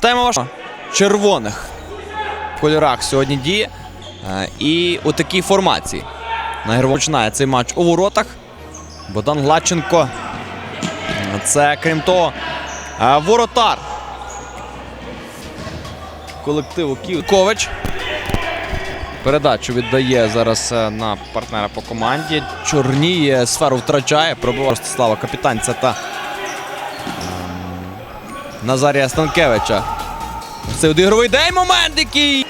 Тема ваша червоних кольорах сьогодні діє. Е, І у такій формації. Починає цей матч у воротах. Богдан Гладченко. Це, крім того, е, воротар колективу Ківкович. Передачу віддає зараз е, на партнера по команді. Чорніє, сферу втрачає. Пробиває Ростислава Капітанця та ем, Назарія Станкевича. Це от ігровий день момент, який.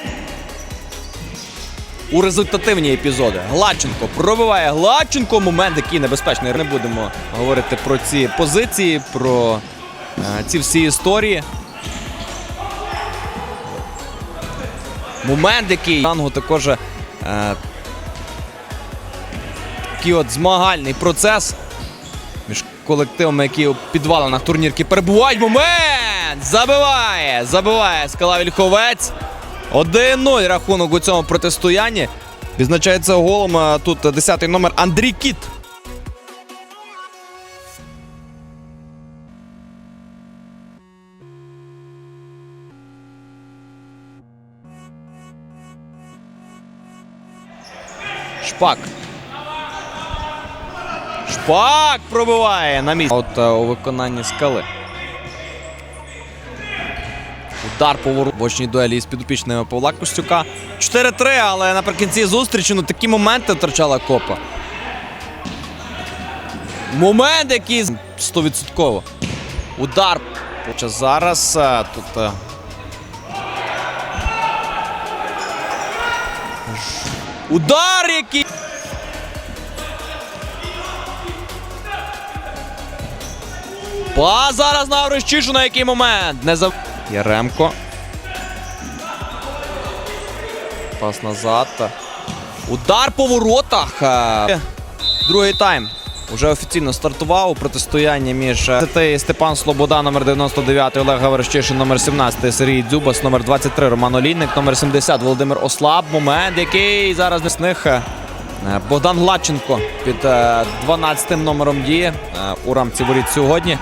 У результативні епізоди. Гладченко пробиває Гладченко. Момент, який небезпечний. Не будемо говорити про ці позиції, про е, ці всі історії. Момент, який Ангу також е, такий от змагальний процес між колективами, які у підвалинах турнірки перебувають. Момент! Забиває! Забиває Скала Вільховець. 1-0 рахунок у цьому протистоянні. Відзначається голом тут 10-й номер Андрій Кіт. Шпак. Шпак пробиває на місці. От е, у виконанні скали. Удар по вору- в дуелі із підопічними Павла Костюка. 4-3, але наприкінці зустрічі ну, такі моменти втрачала копа. Момент який 100%. Удар. Зараз е, тут. Удар який. Па зараз на Орещишу на який момент. Не зав... Яремко. Пас назад. Удар по воротах. Е, Другий тайм. Уже офіційно стартував у протистоянні між е, Степан Слобода, номер 99, Олег Гаврищишин, номер 17, Сергій Дзюбас, номер 23, Роман Олійник, номер 70, Володимир Ослаб. Момент, який зараз з них е, Богдан Гладченко під е, 12 номером діє е, у рамці воріт сьогодні.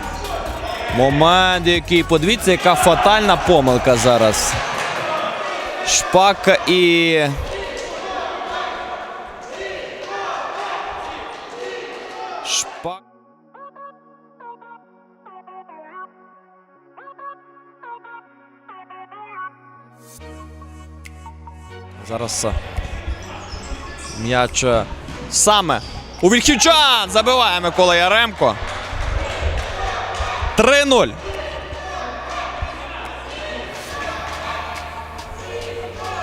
Момент, який подивіться, яка фатальна помилка зараз. Шпак і. Зараз е, м'яч е, саме у Вільхівчан забиває Микола Яремко. 3-0.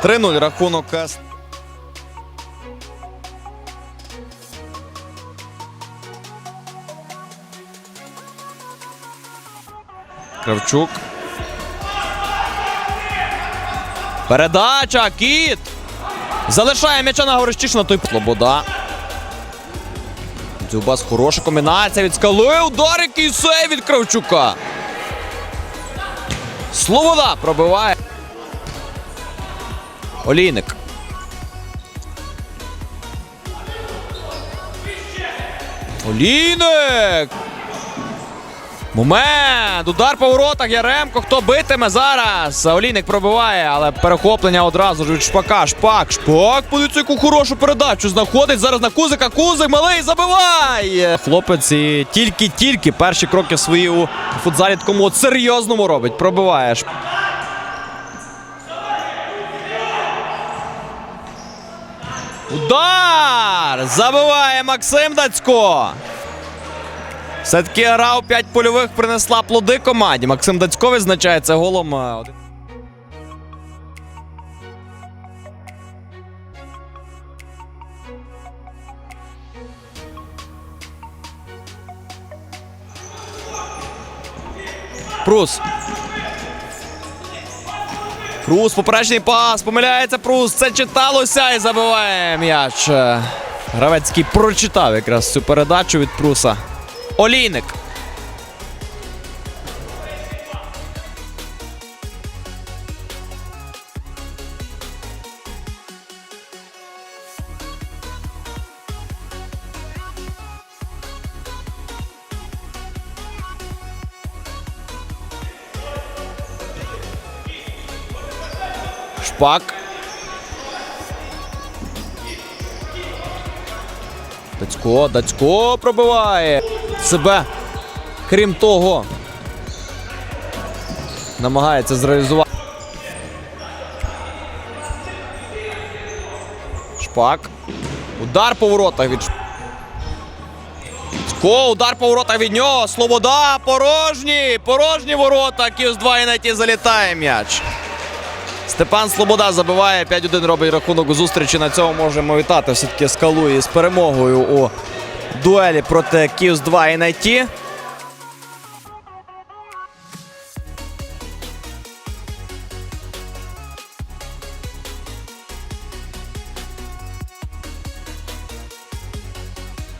Три 0 рахунок. е, Кравчук. Передача. Кіт. Залишає м'яча на Горищишина. Той Слобода. Дзюбас хороша комбінація від скали. Удар який сейв від Кравчука. Слобода пробиває. Олійник. Олійник. Момент! Удар по воротах Яремко. Хто битиме зараз? Олійник пробиває, але перехоплення одразу ж від шпака. Шпак. Шпак. Подивіться, яку хорошу передачу знаходить зараз на Кузика. Кузик малий забиває. Хлопець тільки-тільки перші кроки свої у футзалі такому серйозному робить. Пробиває. Удар! Забиває Максим Дацько. Все-таки гра у 5 польових принесла плоди команді. Максим Дацько відзначається голом. е, Прус. Прус, поперечний пас, помиляється Прус. Це читалося і забиває м'яч. Е, Гравецький прочитав якраз цю передачу від Пруса. Олійник. Шпак. Дацько, Дацько пробиває себе. Крім того, намагається зреалізувати. Шпак. Удар по воротах від Шп- Дацько, удар по воротах від нього. Слобода, порожні, порожні ворота. Кіус 2 і на ті залітає м'яч. Степан Слобода забиває 5-1 робить рахунок у зустрічі. На цьому можемо вітати все-таки скалу із перемогою у дуелі проти Кіус 2 і найті.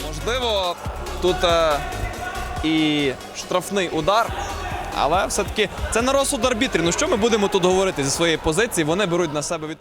Можливо, тут е, і штрафний удар. Але все-таки це на розсуд арбітрів. Ну що ми будемо тут говорити зі своєї позиції? Вони беруть на себе відповідальність.